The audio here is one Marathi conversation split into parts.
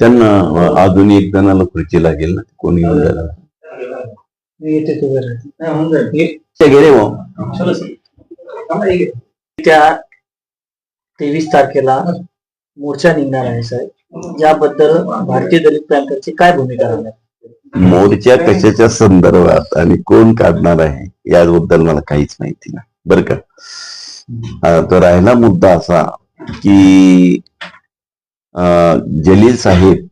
त्यांना अजून एक जणाला खुर्ची लागेल ना कोणी येऊन जायला गेले. त्या तेवीस तारखेला मोर्चा निघणार आहे साहेब. याबद्दल भारतीय दलित पॅंथरची काय भूमिका राहणार? मोर्चा कशाच्या संदर्भात आणि कोण काढणार आहे याबद्दल मला काहीच माहिती नाही. बरं का? अं, तो राहिला मुद्दा असा. की अं, जलील साहेब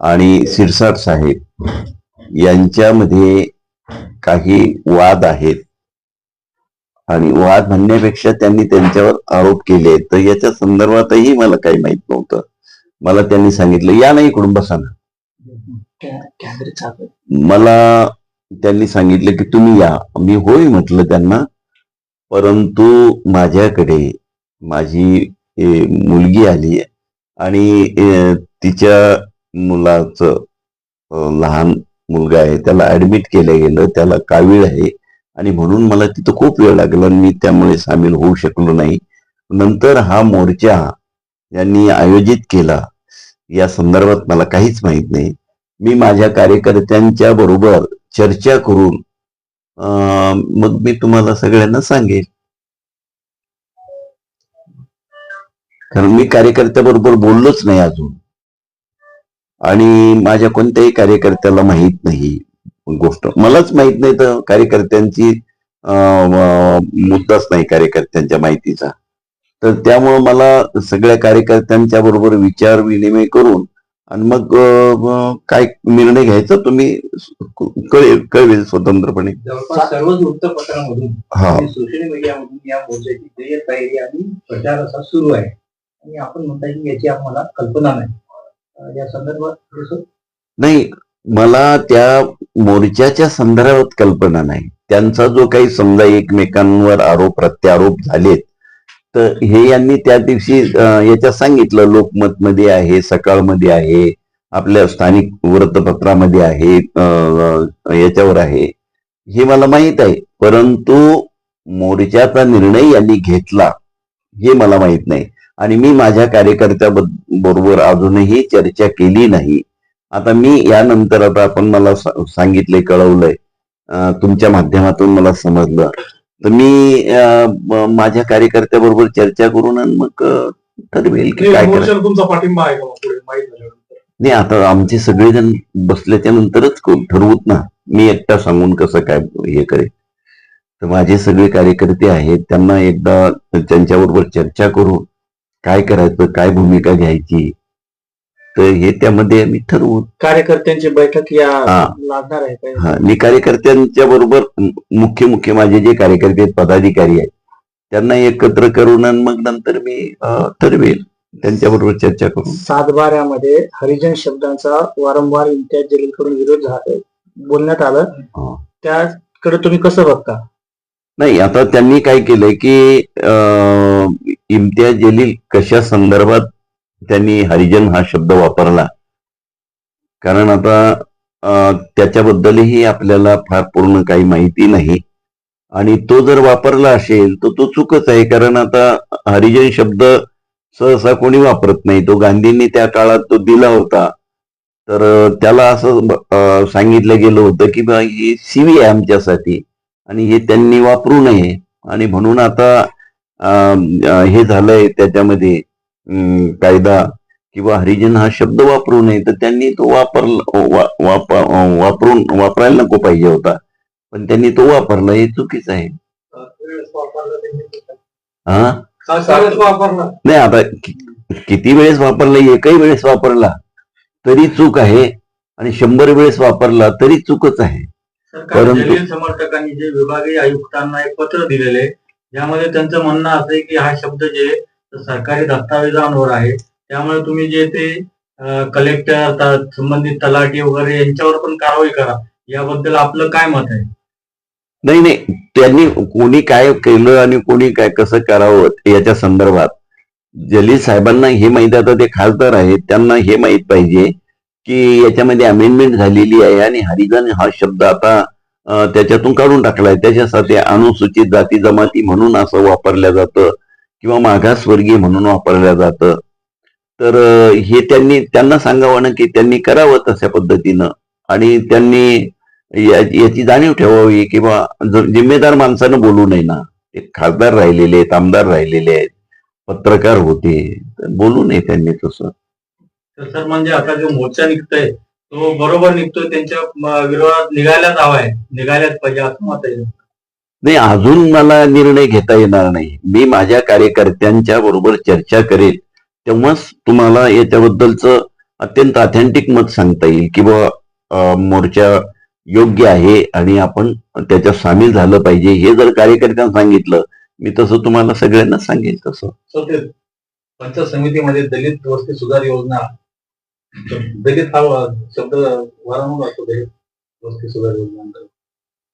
आणि सिरसाट साहेब यांच्यामध्ये काही वाद आहेत. आणि वाद म्हणण्यापेक्षा त्यांनी त्यांच्यावर आरोप केले तर याच्या संदर्भातही मला काही माहीत नव्हतं. मला त्यांनी सांगितलं या नाही इकडून बसा ना मला त्यांनी सांगितलं की तुम्ही या. मी होय म्हटलं त्यांना. परंतु माझ्याकडे माझी मुलगी आली आणि तिच्या मुलाचं लहान मुलगा आहे त्याला ऍडमिट केलं गेलं त्याला कावीळ आहे. आणि म्हणून मला तिथं खूप वेळ लागला आणि मी त्यामुळे सामील होऊ शकलो नाही. नंतर हा मोर्चा यांनी आयोजित केला. या संदर्भात मला काहीच माहीत नाही. मी माझ्या कार्यकर्त्यांच्या बरोबर चर्चा करून मग मी तुम्हाला सगळ्यांना सांगेल कारण मी कार्यकर्त्याबरोबर बोललोच नाही अजून. आणि माझ्या कोणत्याही कार्यकर्त्याला माहीत नाही गोष्ट. मलाच माहीत नाही तर कार्यकर्त्यांची मुद्दाच नाही कार्यकर्त्यांच्या माहितीचा. तर त्यामुळं मला सगळ्या कार्यकर्त्यांच्या बरोबर विचार विनिमय करून आणि मग काय निर्णय घ्यायचा तुम्ही कळेल कळवेल स्वतंत्रपणे. सर्वच वृत्तपत्रांमधून हा. सोशल मीडियामधून या मोर्चाची तयारी आणि प्रचार असा सुरू आहे. आणि आपण म्हणता की याची आम्हाला कल्पना नाही. या संदर्भात नाही मला त्या मोर्चाच्या संदर्भात कल्पना नाही. त्यांचा जो काही समजा एकमेकांवर आरोप प्रत्यारोप झालेत तर हे यांनी त्या दिवशी याच्यात सांगितलं लोकमत मध्ये आहे सकाळमध्ये आहे आपल्या स्थानिक वृत्तपत्रामध्ये आहे याच्यावर आहे. हे मला माहीत आहे परंतु मोर्चाचा निर्णय यांनी घेतला. हे मला माहीत नाही. आणि मी माझ्या कार्यकर्त्या बरोबर अजूनही चर्चा केली नाही. आता मी यानंतर आता आपण मला सांगितले कळवलंय. तुमच्या माध्यमातून मला समजलं. तर मी माझ्या कार्यकर्त्याबरोबर चर्चा करून आणि मग ठरवेल की काय पाठिंबा आहे का नाही आता आमचे सगळेजण बसल्याच्या नंतरच ठरवूत ना? मी एकटा सांगून कसं काय हे करेल तर माझे सगळे कार्यकर्ते आहेत त्यांना एकदा त्यांच्याबरोबर चर्चा करून काय करायचं काय भूमिका घ्यायची तर हे त्यामध्ये आम्ही ठरवू कार्यकर्त्यांची बैठक या. लागणार आहे हा मी कार्यकर्त्यांच्या बरोबर मुख्य मुख्य माझे जे कार्यकर्ते आहेत, पदाधिकारी आहेत त्यांना एकत्र करून मग नंतर मी ठरवेल त्यांच्याबरोबर चर्चा करून सातबाऱ्यामध्ये हरिजन शब्दांचा वारंवार इम्तियाज जलील कडून विरोध झा- बोलण्यात आलं. त्याकडे तुम्ही कसं बघता नाही आता त्यांनी काय केलंय की इम्तियाज जलील कशा संदर्भात त्यांनी हरिजन हा शब्द वापरला? कारण आता त्याच्याबद्दलही आपल्याला फार पूर्ण काही माहिती नाही. आणि तो जर वापरला असेल तर तो चुकच आहे. कारण आता हरिजन शब्द सहसा कोणी वापरत नाही. तो गांधींनी त्या काळात तो दिला होता. तर त्याला असं सांगितलं गेलं होतं की बा ही सीवी आहे आमच्यासाठी. आणि हे त्यांनी वापरू नये. आणि म्हणून आता हे झालंय त्याच्यामध्ये कायदा किंवा हरिजन हा शब्द वापरू नये. तर त्यांनी तो वापर वापरून वापरायला नको पाहिजे होता. पण त्यांनी तो वापरला. हे चुकीच आहे. हा? वापरला नाही आता किती वेळेस वापरला? एकही वेळेस वापरला. तरी चूक आहे. आणि शंभर वेळेस वापरला तरी चूकच आहे. परंतु- समर्थकांनी जे विभागीय आयुक्तांना एक पत्र दिलेले ज्यामध्ये त्यांचं म्हणणं असं आहे की हा शब्द जे सरकारी दस्तावेजांवर आहे त्यामुळे तुम्ही जे ते कलेक्टर संबंधित तलाठी वगैरे यांच्यावर पण कारवाई करा. याबद्दल आपलं काय मत आहे? नाही नाही. त्यांनी कोणी काय केलं आणि कोणी काय कसं करावं याच्या संदर्भात जलील साहेबांना हे माहिती आता ते खासदार आहेत त्यांना हे माहीत पाहिजे की याच्यामध्ये अमेंडमेंट झालेली आहे आणि हरिजन हा शब्द आता त्याच्यातून काढून टाकलाय. त्याच्यासाठी अनुसूचित जाती जमाती म्हणून असं वापरलं जातं किंवा मागासवर्गीय म्हणून वापरलं जातं. तर हे त्यांनी त्यांना सांगावं ना की त्यांनी करावं तशा पद्धतीनं. आणि त्यांनी याची जाणीव ठेवावी किंवा जिम्मेदार माणसानं बोलू नये ना. ते खासदार राहिलेले आहेत आमदार राहिलेले आहेत पत्रकार होते. बोलू नये त्यांनी तसं. तर सर म्हणजे आता जो मोर्चा निघतोय तो बरोबर निघतोय त्यांच्या विरोधात निघायलाच हवा आहे. निघायलाच पाहिजे असं मत आहे नाही अजून मला निर्णय घेता येणार नाही. मी माझ्या कार्यकर्त्यांच्या बरोबर चर्चा करेल. तेव्हाच तुम्हाला याच्याबद्दलचं अत्यंत ऑथेंटिक मत सांगता येईल की अं, मोर्चा योग्य आहे आणि आपण त्याच्यात सामील झालं पाहिजे. हे जर कार्यकर्त्यांना सांगितलं मी तसं तुम्हाला सगळ्यांना सांगेल तसं. पंचायत समितीमध्ये दलित वस्ती सुधार योजना दलित हा शब्द वारंवार असतो दलित वस्ती सुधार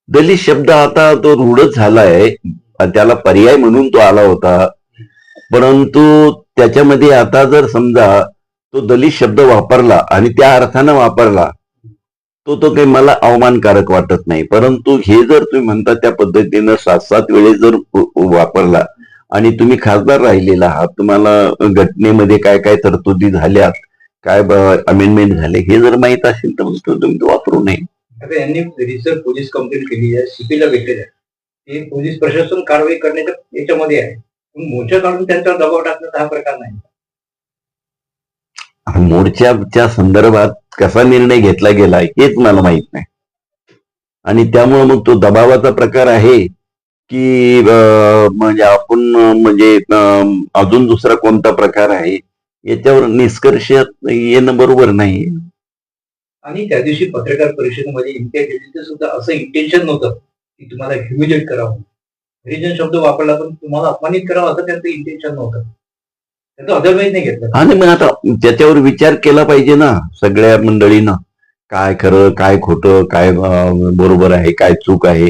दलित शब्द आता तो रूढच झालाय त्याला पर्याय म्हणून तो आला होता परंतु त्याच्यामध्ये आता जर समजा तो दलित शब्द वापरला आणि त्या अर्थानं वापरला तो तो काही मला अवमानकारक वाटत नाही परंतु हे जर तुम्ही म्हणता त्या पद्धतीनं सात सात वेळेस जर वापरला आणि तुम्ही खासदार राहिलेला आहात तुम्हाला घटनेमध्ये काय काय तरतुदी झाल्यात काय अमेंडमेंट झाले हे जर माहीत असेल तर तुम्ही तो वापरू नये. यांनी पोलीस कंप्लेंट केली आहे सीपीला भेटलेलं आहे. ते पोलीस प्रशासन कारवाई करण्याच्या याच्यामध्ये आहे. पण मोर्चा काढून त्यांच्यावर दबाव टाकण्याचा हा प्रकार नाही. मोर्चाच्या संदर्भात कसा निर्णय घेतला गेला हेच मला माहीत नाही. आणि त्यामुळे मग तो दबावाचा प्रकार आहे की म्हणजे आपण म्हणजे अजून दुसरा कोणता प्रकार आहे? याच्यावर निष्कर्ष येणं बरोबर नाही आणि त्या दिवशी पत्रकार परिषदेमध्ये जलीलचं सुद्धा असं इंटेन्शन नव्हतं की तुम्हाला ह्युमिलेट करावं. हरिजन शब्द वापरला पण तुम्हाला अपमानित करावं असं त्यांचं इंटेन्शन नव्हतं. त्याचं अदरवाईज नाही घेतलं. आणि मग आता त्याच्यावर विचार केला पाहिजे ना सगळ्या मंडळीनं काय खरं काय खोटं काय बरोबर आहे काय चूक आहे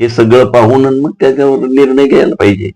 हे सगळं पाहून मग त्याच्यावर निर्णय घ्यायला पाहिजे.